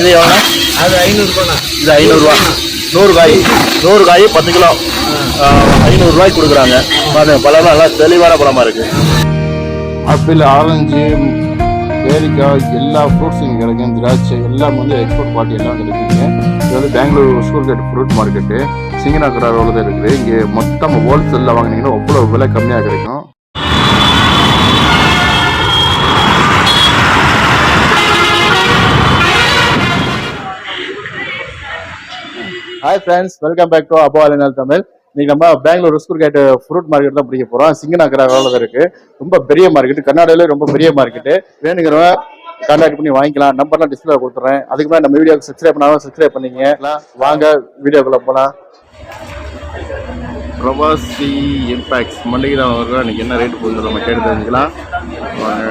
இது எவ்வளோ அது ஐநூறுபாண்ணா இது ஐநூறுரூவா. நூறு காய் நூறு காய் பத்து கிலோ ஐநூறுரூவாய்க்கு கொடுக்குறாங்க. பாருங்க பழம் நல்லா தெளிவான பழமா இருக்கு. ஆப்பிள் ஆரஞ்சு பேரிக்காய் எல்லா ஃப்ரூட்ஸும் இங்கே கிடைக்கும். திராட்சை எல்லாம் வந்து எக்ஸ்போர்ட் பார்ட்டி எல்லாம் கிடைக்குங்க இது வந்து பெங்களூர் ஸ்கூல்கேட் ஃப்ரூட் மார்க்கெட்டு சிங்கனாக்கடா ரோடு தான் இருக்குது. இங்கே மொத்தம் ஹோல்சேலில் வாங்கினீங்கன்னா அவ்வளோ விலை கம்மியாக கிடைக்கும். Hi friends welcome back to அப்போ அலைநாள் தமிழ் இன்னைக்கு நம்ம பெங்களூர் ரிஸ்கூர் கேட் ஃப்ரூட் மார்க்கெட் தான் பிடிக்க போறோம். சிங்கனாக்கரா ரோல இருக்கு. ரொம்ப பெரிய மார்க்கெட் கர்நாடகாவிலே ரொம்ப பெரிய மார்க்கெட்டு வேணுங்கிறவங்க கான்டாக்ட் பண்ணி வாங்கிக்கலாம். நம்பர்லாம் டிஸ்பிளே கொடுத்துறேன். அதுக்கு மேலே நம்ம வீடியோக்கு சப்ஸ்கிரைப் பண்ணாலும் சப்ஸ்கிரைப் பண்ணிங்க வாங்க வீடியோக்குள்ள போலாம். பிரபாசி இம்பேக்ஸ் மண்டிகை தான் வரும் இன்னைக்கு என்ன ரேட்டு போகுது நம்ம கேட்டு தெரிஞ்சுக்கலாம். வாங்க.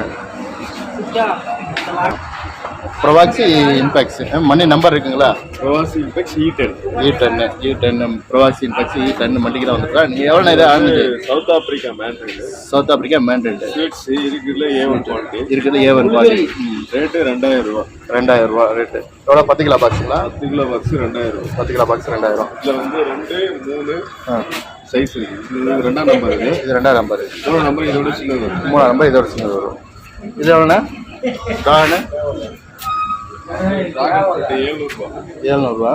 பிரபாசி இம்பாக்ட்ஸ் மணி நம்பர் இருக்குங்களா? Pravasi Impex E ten E டென்னு இ டென்னு பிரவாசி இம்பாக்ட்ஸ் இ டென்னு மண்டிக்கு தான் வந்துருக்கா? நீங்கள் எவ்வளோ நேரம் ஆனது? சவுத் ஆப்பிரிக்கா மேண்ட்ரிட் சவுத் ஆப்பிரிக்கா மேண்ட்ரிட் ஸ்வீட்ஸ் இருக்குதுல ஏ ஒன் குவாலிட்டி இருக்குது ஏ ஒன் பாடி ரேட்டு ரெண்டாயிரம் ரூபா. ரெண்டாயிரம் ரூபா ரேட்டு எவ்வளோ பத்து கிலோ பாக்ஸுங்களா பத்து கிலோ பாக்ஸ் ரெண்டாயிரம் ரூபா. பத்து கிலோ பாக்ஸ் ரெண்டாயிரம் இதில் வந்து ரெண்டு மூணு ஆ. சைஸ் இருக்கு. இது ரெண்டாம் நம்பர் இது. ரெண்டாயிரம் நம்பர் மூணாம் நம்பர் இதோட சின்னது வரும். மூணாயிரம் நம்பர் இதோட சின்னது வரும். இது எவ்வளோண்ணா காணு ஏழ்நூறுபா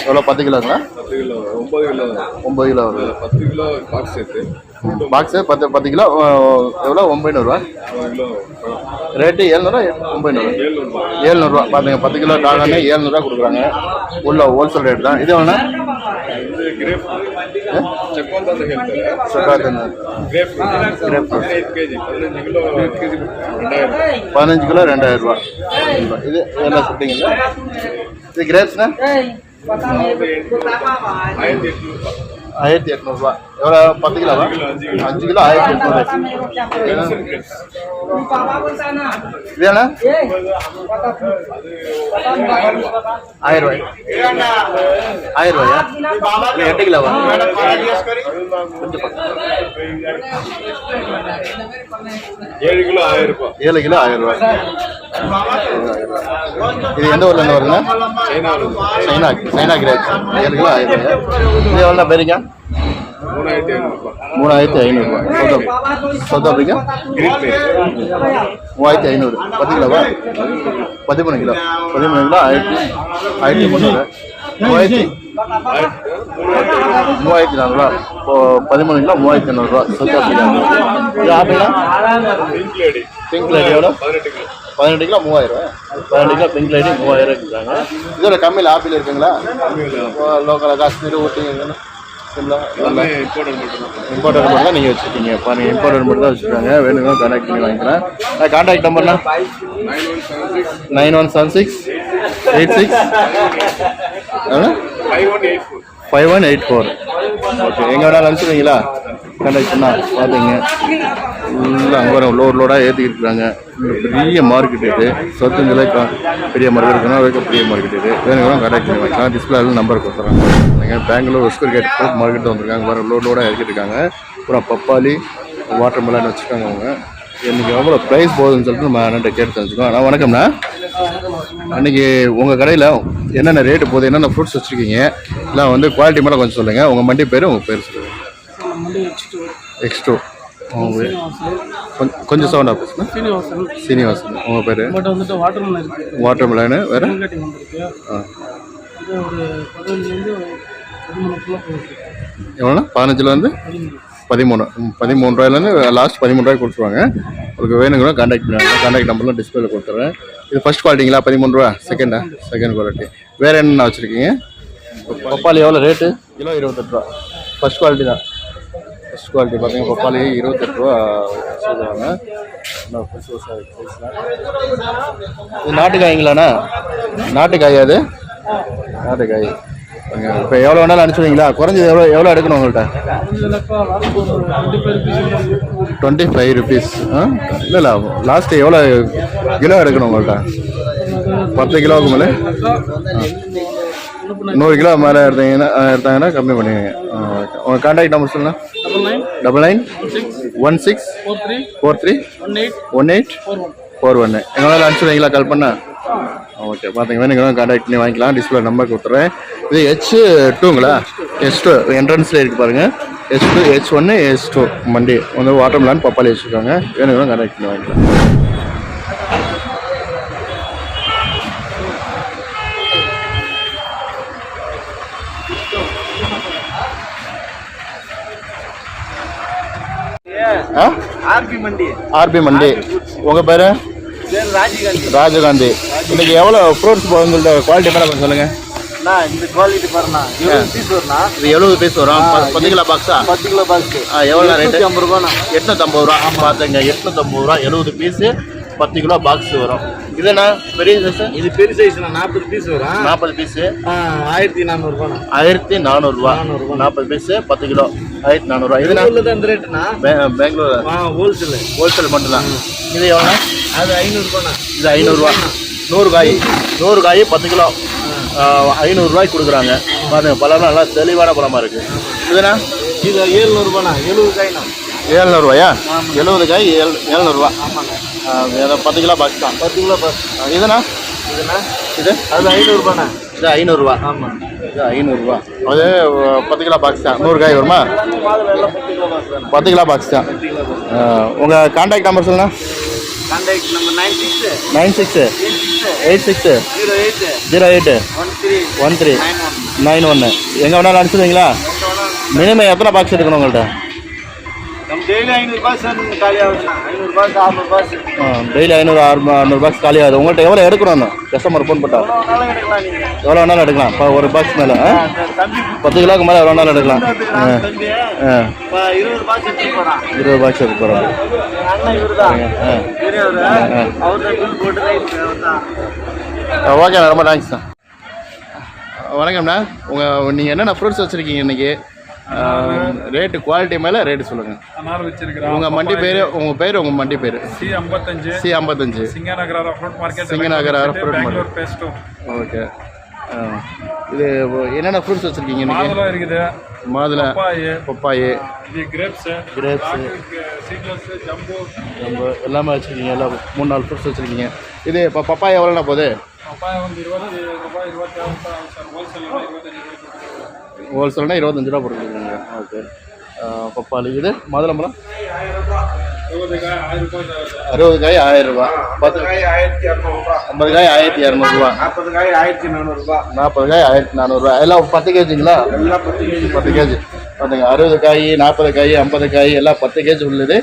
எவ்வளோ பத்து கிலோங்களா? பத்து கிலோ ஒன்பது கிலோ. ஒம்பது கிலோ வரும். பத்து கிலோ பாக்ஸ் சேர்த்து பாக்ஸு பத்து பத்து கிலோ எவ்வளோ கிலோ ரேட்டு ஏழ்நூறுவா ஒம்பைநூறு ஏழ்நூறுபா ஏழ்நூறுவா பாருங்க பத்து கிலோ காளானே ஏழ்நூறுவா கொடுக்குறாங்க. உள்ள ஹோல்சேல் ரேட் தான். இது எவ்வளோண்ணா இது கிரேப் செக்கோந்தா ஹெல்த் சொக்காத்தண்ணு கிரேப் கிரேப் பதினைந்து கேஜி பதினஞ்சு கிலோ கேஜி ரெண்டாயிரம் பதினஞ்சு கிலோ ரெண்டாயிரம் ரூபா இது இதெல்லாம் சொல்லிட்டீங்களா இது கிரேப்ஸ்னா ஆயிரத்தி எட்நூறுபா ஆயிரத்தி எட்நூறுபா. எவ்வளோ பத்து கிலோவா? அஞ்சு கிலோ ஆயிரத்தி எட்நூறு. இது என்ன? ஆயிரம் ரூபாய் ஆயிரம் ரூபாயா இல்லை, எட்டு கிலோவா. ஏழு கிலோ ஆயிரம் ரூபாய் ஏழு கிலோ ஆயிரம் ரூபாய் இது எந்த ஊர்ல இருந்து வருங்க சைனா சைனா கிரேப்ஸ் ஏழு கிலோ ஆயிரம் ரூபாய் இது எவ்வளோ பேருங்க மூணாயிரத்தி ஐநூறுரூவா சவுத் சவுத் ஆப்பிரிக்கா மூவாயிரத்தி ஐநூறு. பத்து கிலோவா பதிமூணு கிலோ. பதிமூணு கிலோ ஆயிரத்தி ஆயிரத்தி முந்நூறு. மூவாயிரத்தி மூவாயிரத்தி நானூறுரூவா இப்போ பதிமூணு கிலோ மூவாயிரத்தி ஐநூறுரூவா சவுத் ஆப்பிரிக்கா இது ஆப்பிளா பிங்க் லேடி லைட் எவ்வளோ? பதினெட்டு கிலோ மூவாயிரம். பதினெட்டு கிலோ பிங்க் லைட்டு மூவாயிரம் இருக்காங்க இதோட கம்மியில் ஆப்பிள் இருக்குங்களா? லோக்கலாக காஷ்மீர் ஊட்டி சிம்லா எல்லாமே இம்போர்ட்டட் மட்டும் இம்போர்ட்டர் மட்டும் தான் நீங்கள் வச்சுருக்கீங்க. பாருங்கள் மட்டும் தான் வச்சுருக்காங்க. வேணுங்க கான்டாக்ட் பண்ணி வாங்கிக்கலாம். Contact நம்பர்னா nine one seven six. Eight six. Five one eight four. Okay. எங்கே வேணாலும் அனுப்பிச்சுடுவீங்களா? கான்டாக்ட் பார்த்தீங்க பார்த்துங்க ஃபுல்லாக அங்கே வரும் லோட் லோடாக ஏற்றிக்கிட்டு இருக்காங்க. பெரிய மார்க்கெட் இது. சொத்துங்களை பெரிய மார்க்கெட் இருக்குன்னா பெரிய மார்க்கெட் இது. வேணுங்க கண்டக்ட் பண்ணி வாங்கிக்கலாம் டிஸ்பிளேல நம்பர் கொடுத்துறாங்க நீங்கள் பெங்களூர் ஒஸ்கர் கேட் மார்க்கெட் வந்திருக்காங்க. வர லோட் லோடாக இறக்கிட்டு இருக்காங்க. அப்புறம் பப்பாளி வாட்டர் மெலான் வச்சுருக்காங்க அவங்க. இன்னைக்கு எவ்வளோ ப்ரைஸ் போகுதுன்னு சொல்லிட்டு நம்ம அண்ணன் கேட்டு தெரிஞ்சுக்கோம் அண்ணா வணக்கம்ண்ணா. அன்னைக்கு உங்கள் கடையில் என்னென்ன ரேட்டு போகுது என்னென்ன ஃப்ரூட்ஸ் வச்சுருக்கீங்க? இல்லை வந்து குவாலிட்டி மேலே கொஞ்சம் சொல்லுங்கள் உங்கள் மண்டி பேர் உங்கள் பேர் சொல்லுங்கள் எக்ஸ் டூ கொஞ்சம் கொஞ்சம் சவுண்டாக பேசுங்க சீனிவாசன். சீனிவாசன். உங்கள் பேர்? பட் வந்துட்டு வாட்டர் மெலன் இருக்கு. வாட்டர் மெலனு வேறு? கட்டிங் வந்திருக்கு. இது ஒரு பதினஞ்சுலேருந்து பதிமூணுக்குள்ள போகுது. எவ்வளோண்ணா? பதினஞ்சுலேருந்து? பதிமூணு. பதிமூணு. ரூபாயிலேருந்து லாஸ்ட் பதிமூணு ரூபாய்க்கு கொடுத்துருவாங்க. உங்களுக்கு வேணுங்கிற கான்டாக்ட் பண்ணுவாங்க கான்டாக்ட் நம்பர்லாம் டிஸ்பிளேல கொடுத்துட்றேன் இது ஃபர்ஸ்ட் குவாலிட்டிங்களா பதிமூணு ரூபா செகண்டா செகண்ட் குவாலிட்டி வேறு என்னென்ன வச்சுருக்கீங்க? பப்பாளி எவ்வளோ ரேட்டு கிலோ இருபத்தெட்டு ரூபா. ஃபர்ஸ்ட் குவாலிட்டி தான். ஃபர்ஸ்ட் குவாலிட்டி பார்த்தீங்கன்னா பப்பாளி இருபத்தெட்டு ரூபா சொல்லுவாங்க இன்னும் புதுசு புதுசா இது நாட்டுக்காய்ங்களாண்ணா? நாட்டுக்காய் அது? நாட்டுக்காய். இப்போ எவ்வளோ வேணாலும் அனுப்பிச்சுவீங்களா குறைஞ்சது எவ்வளோ எவ்வளோ எடுக்கணும் உங்கள்கிட்ட? Twenty five rupees twenty five rupees ஆ? இல்லை இல்லை. லாஸ்ட்டு எவ்வளோ கிலோ எடுக்கணும் உங்கள்கிட்ட? பத்து கிலோவுக்கு மேலே? நூறு கிலோ மேலே எடுத்தீங்கன்னா எடுத்தாங்கன்னா கம்மி பண்ணுவீங்க உங்கள் கான்டாக்ட் நம்பர் சொல்லுங்கள் double nine one six four three one eight four one four ஒன்று எங்களால் அனுப்பிச்சுடுவீங்களா கால் பண்ண? ஓகே ஓகே பார்த்தீங்க வேணுங்கிறவங்க கான்டாக்ட் பண்ணி வாங்கிக்கலாம். டிஸ்பிளே நம்பர் கொடுத்துறேன். இது ஹெச் டூங்களா ஹெச் டூ என்ட்ரன்ஸில் இருக்கு பாருங்க. ஹெச் டூ ஹெச் ஒன்று ஹெச் டூ மண்டி வந்து வாட்டர் மிலான் பப்பாளி வச்சுருக்காங்க. வேணுங்கிறவங்க கான்டாக்ட் பண்ணி வாங்கிக்கலாம். ஆர்பி மண்டி. உங்கள் பேர்? ராஜகாந்தி இன்னைக்கு எவ்வளோ ஃப்ரூட்ஸ் உங்கள்ட்ட குவாலிட்டி மேலே கொஞ்சம் சொல்லுங்கள் இந்த குவாலிட்டி பாருண்ணா. இருபது பீஸ் வரும்ண்ணா இது எழுபது பீஸ் வரும்? ப- பத்து கிலோ பாக்ஸா பத்து கிலோ பாக்ஸ் எவ்வளோ ரேட்டு ஐம்பது ரூபாண்ணா. எட்நூத்தம்பது ரூபா. பார்த்துங்க எட்நூத்தம்பது ரூபா எழுபது பீஸு பத்து கிலோ பாக்ஸ் வரும். இதுண்ணா பெரிய சைஸ் இது பெரிய சைஸ்ண்ணா நாற்பது பீஸ் வரும். நாற்பது பீஸு ஆயிரத்தி நானூறுபாண்ணா ஆயிரத்தி நானூறுபா. நாற்பது பீஸு பத்து கிலோ. ஆயிரத்தி இதுண்ணா உள்ளது அந்த ரேட்டுண்ணா பெ- பெங்களூர். ஹோல்சேலு ஹோல்சேல் மட்டும்தான். இது எவ்வளோ? அது ஐநூறுபாண்ணா இது ஐநூறுரூவா நூறு காய். நூறு காய் பத்து கிலோ. ஐநூறுரூவாய்க்கு கொடுக்குறாங்க. பாருங்க பழம் நல்லா தெளிவான பழமாக இருக்குது இதுண்ணா இது ஏழ்நூறுபாண்ணா எழுபது காய்ண்ணா. ஏழ்நூறுவாயா? எழுபது காய் ஏழு ஏழ்நூறுவா. ஆமாண்ணா பத்து கிலோ பாக்ஸ் தான். பத்து கிலோ பாக்ஸ் இதுண்ணா இதுண்ணா இது? அது ஐநூறுபாண்ணா. இது ஐநூறுரூவா ஆமாம் இது ஐநூறுரூவா அது பத்து கிலோ பாக்ஸ் தான். நூறு காய் வருமா? பத்து கிலோ பாக்ஸ் தானே. உங்கள் கான்டாக்ட் நம்பர் சொல்லுங்க contact number nine six nine six eight six zero eight zero eight one three one three nine one nine ஒன்று எங்கே வேணாலும் அனுப்பிச்சிடுவீங்களா? மினிமம் எத்தனை பாக்ஸ் எடுக்கணும் உங்கள்கிட்ட டெய்லி ஐநூறு பாஸ் காலி ஆகுதுண்ணா ஐநூறு பாஸ் அறுநூறு பாஸ் டெய்லி ஐநூறு அறுநூறு அறுநூறு பாக்ஸ் காலி ஆகுது உங்கள்கிட்ட எவ்வளோ எடுக்கணும் கஸ்டமர் ஃபோன் போட்டா. எவ்வளோ வேணாலும் எடுக்கலாம் இப்போ ஒரு பாக்ஸ் மேலே பத்து கிலோக்கு மேலே எவ்வளோ வேணாலும் எடுக்கலாம். இருபது எடுத்து போகிறான் இருபது பாக்ஸ் எடுக்க போகிறோம் ஓகேண்ணா ரொம்ப தேங்க்ஸ் தான் வணக்கம்ண்ணா. உங்கள் நீங்கள் என்னென்ன ஃப்ரூட்ஸ் வச்சுருக்கீங்க இன்றைக்கி ரேட்டு குவாலிட்டி மேலே ரேட்டு சொல்லுங்கள் அனார் வச்சிருக்கிறோம். உங்கள் மண்டி பேர் உங்கள் பேர் உங்கள் மண்டி பேர். சி ஐம்பத்தஞ்சு. சி ஐம்பத்தஞ்சு. Singanagara fruit market Singanagara market. Bangalore பேஸ்ட்டும் okay. இது என்னென்ன ஃப்ரூட்ஸ் வச்சுருக்கீங்க மாதுளம் இருக்குது. மாதுளை பப்பாயு. இது கிரேப்ஸ். சீட்லெஸ் ஜம்பு நம்ம எல்லாமே வச்சுருக்கீங்க. எல்லாம் மூணு நாலு ஃப்ரூட்ஸ் வச்சுருக்கீங்க. இது இப்போ பப்பாயா எவ்வளோண்ணா போகுது? பப்பாயா வந்து இருபத்தி ரூபாய் இருபத்தி ஆறு ஹோல்சேல் இருபத்தஞ்சு. ஹோல்சேல்னா இருபத்தஞ்சு ரூபா போட்டுருக்கீங்க ஓகே. பப்பாளி. இது மாதுளம்பழம். அறுபது காய் ஆயிரம் ரூபா. பத்து காய் ஆயிரத்தி இரநூறுபா ஐம்பது காய் ஆயிரத்தி இரநூறுவா நாற்பது காய் ஆயிரத்தி நானூறுபா நாற்பது காய் ஆயிரத்தி நானூறுரூவா எல்லாம் பத்து கேஜிங்களா? எல்லாம் பத்து கேஜி பத்து கேஜி. பார்த்துங்க அறுபது காய் நாற்பது காய் ஐம்பது காய் எல்லாம் பத்து கேஜி உள்ளது.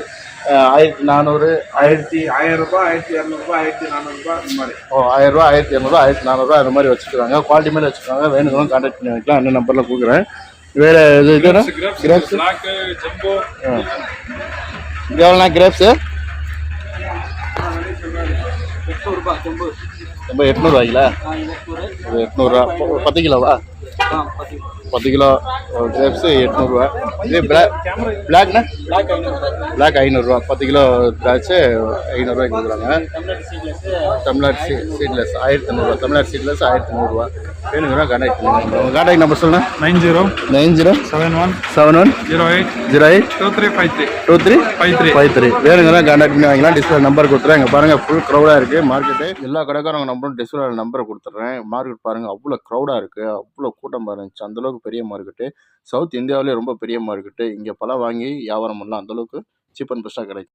ஆயிரத்தி நானூறு ஆயிரத்தி ஆயிரம் ரூபாய் ஆயிரத்தி இரநூறுபா ஆயிரத்தி நானூறுபா இந்த மாதிரி. ஓ ஆயிரம் ரூபா ஆயிரத்தி இரநூறுவா ஆயிரத்தி நானூறுரூவா அந்த மாதிரி வச்சுருக்காங்க குவாலிட்டி மேலே வச்சுருக்காங்க வேணுங்களும் கான்டாக்ட் பண்ணி வைக்கலாம் அந்த நம்பரில் கொடுக்குறேன். வேறு இது இதுனா கிரேப்ஸ் இது எவ்வளோண்ணா கிரேப்ஸு ரொம்ப எட்நூறுவாய்ங்களா எட்நூறுரூவா பத்து கிலோவா? பத்து கிலோ கிரேப்ஸு எட்நூறுரூவா இது பிளாக் பிளாக்னா பிளாக் ஐநூறுரூவா பத்து கிலோ திராட்சை ஐநூறுரூவாய்க்கு கொடுக்குறாங்க. தமிழ்நாடு சீ சீட்லெஸ் ஆயிரத்தி நூறுரூவா தமிழ்நாடு சீட்லெஸ் ஆயிரத்தி நூறுரூவா வேணுங்கிறா கான்டாக்ட் பண்ணுங்க. உங்கள் கான்டாக்ட் நம்பர் சொல்லுங்கள் nine zero nine zero seven one seven one zero eight zero eight two three five three. Two three five three. Five three. வேணுங்கிறா contact பண்ணி வாங்கிக்கலாம். டிஸ்பிளே நம்பர் கொடுத்துறேன். இங்கே பாருங்கள் ஃபுல் க்ரௌடாக இருக்குது மார்க்கெட்டு எல்லா கடைக்காரங்க நம்பரும் டிஸ்பிளே நம்பரை கொடுத்துட்றேன் மார்க்கெட் பாருங்கள் அவ்வளோ க்ரௌடாக இருக்குது அவ்வளோ கூட்டம் பாருங்க. அந்தளவுக்கு பெரிய மார்க்கெட்டு சவுத் இந்தியாவிலே ரொம்ப பெரிய மார்க்கெட்டு இங்கே பழம் வாங்கி வியாபாரம் பண்ணலாம். அந்தளவுக்கு சீப் அண்ட் பெஸ்ட்டாக கிடைக்கும்.